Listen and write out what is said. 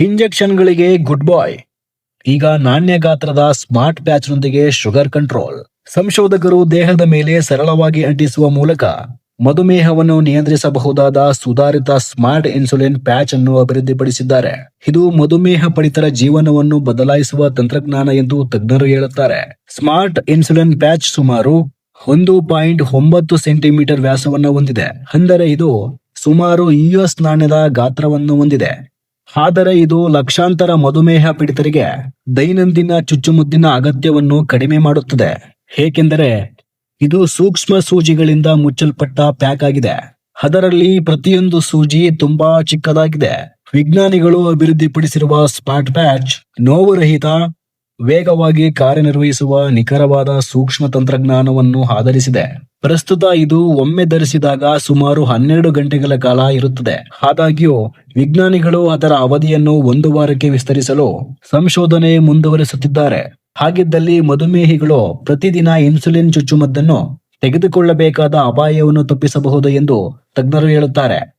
ಇಂಜೆಕ್ಷನ್ಗಳಿಗೆ good ಬಾಯ್. ಈಗ ನಾಣ್ಯ ಗಾತ್ರದ ಸ್ಮಾರ್ಟ್ ಪ್ಯಾಚ್ನೊಂದಿಗೆ ಶುಗರ್ ಕಂಟ್ರೋಲ್. ಸಂಶೋಧಕರು ದೇಹದ ಮೇಲೆ ಸರಳವಾಗಿ ಅಂಟಿಸುವ ಮೂಲಕ ಮಧುಮೇಹವನ್ನು ನಿಯಂತ್ರಿಸಬಹುದಾದ ಸುಧಾರಿತ ಸ್ಮಾರ್ಟ್ ಇನ್ಸುಲಿನ್ ಪ್ಯಾಚ್ ಅನ್ನು ಅಭಿವೃದ್ಧಿಪಡಿಸಿದ್ದಾರೆ. ಇದು ಮಧುಮೇಹ ಪಡಿತರ ಜೀವನವನ್ನು ಬದಲಾಯಿಸುವ ತಂತ್ರಜ್ಞಾನ ಎಂದು ತಜ್ಞರು ಹೇಳುತ್ತಾರೆ. ಸ್ಮಾರ್ಟ್ ಇನ್ಸುಲಿನ್ ಪ್ಯಾಚ್ ಸುಮಾರು ಒಂದು ಪಾಯಿಂಟ್ ಒಂಬತ್ತು ಸೆಂಟಿಮೀಟರ್ ವ್ಯಾಸವನ್ನು ಹೊಂದಿದೆ. ಅಂದರೆ ಇದು ಸುಮಾರು ಯುಎಸ್ ನಾಣ್ಯದ ಗಾತ್ರವನ್ನು ಹೊಂದಿದೆ. ಆದರೆ ಇದು ಲಕ್ಷಾಂತರ ಮಧುಮೇಹ ಪೀಡಿತರಿಗೆ ದೈನಂದಿನ ಚುಚ್ಚುಮುದ್ದಿನ ಅಗತ್ಯವನ್ನು ಕಡಿಮೆ ಮಾಡುತ್ತದೆ. ಏಕೆಂದರೆ ಇದು ಸೂಕ್ಷ್ಮ ಸೂಜಿಗಳಿಂದ ಮುಚ್ಚಲ್ಪಟ್ಟ ಪ್ಯಾಕ್ ಆಗಿದೆ. ಅದರಲ್ಲಿ ಪ್ರತಿಯೊಂದು ಸೂಜಿ ತುಂಬಾ ಚಿಕ್ಕದಾಗಿದೆ. ವಿಜ್ಞಾನಿಗಳು ಅಭಿವೃದ್ಧಿಪಡಿಸಿರುವ ಸ್ಪಾಟ್ ಪ್ಯಾಚ್ ನೋವುರಹಿತ, ವೇಗವಾಗಿ ಕಾರ್ಯನಿರ್ವಹಿಸುವ ನಿಖರವಾದ ಸೂಕ್ಷ್ಮ ತಂತ್ರಜ್ಞಾನವನ್ನು ಆಧರಿಸಿದೆ. ಪ್ರಸ್ತುತ ಇದು ಒಮ್ಮೆ ಧರಿಸಿದಾಗ ಸುಮಾರು ಹನ್ನೆರಡು ಗಂಟೆಗಳ ಕಾಲ ಇರುತ್ತದೆ. ಆದಾಗ್ಯೂ, ವಿಜ್ಞಾನಿಗಳು ಅದರ ಅವಧಿಯನ್ನು ಒಂದು ವಾರಕ್ಕೆ ವಿಸ್ತರಿಸಲು ಸಂಶೋಧನೆ ಮುಂದುವರಿಸುತ್ತಿದ್ದಾರೆ. ಹಾಗಿದ್ದಲ್ಲಿ ಮಧುಮೇಹಿಗಳು ಪ್ರತಿದಿನ ಇನ್ಸುಲಿನ್ ಚುಚ್ಚುಮದ್ದನ್ನು ತೆಗೆದುಕೊಳ್ಳಬೇಕಾದ ಅಪಾಯವನ್ನು ತಪ್ಪಿಸಬಹುದು ಎಂದು ತಜ್ಞರು ಹೇಳುತ್ತಾರೆ.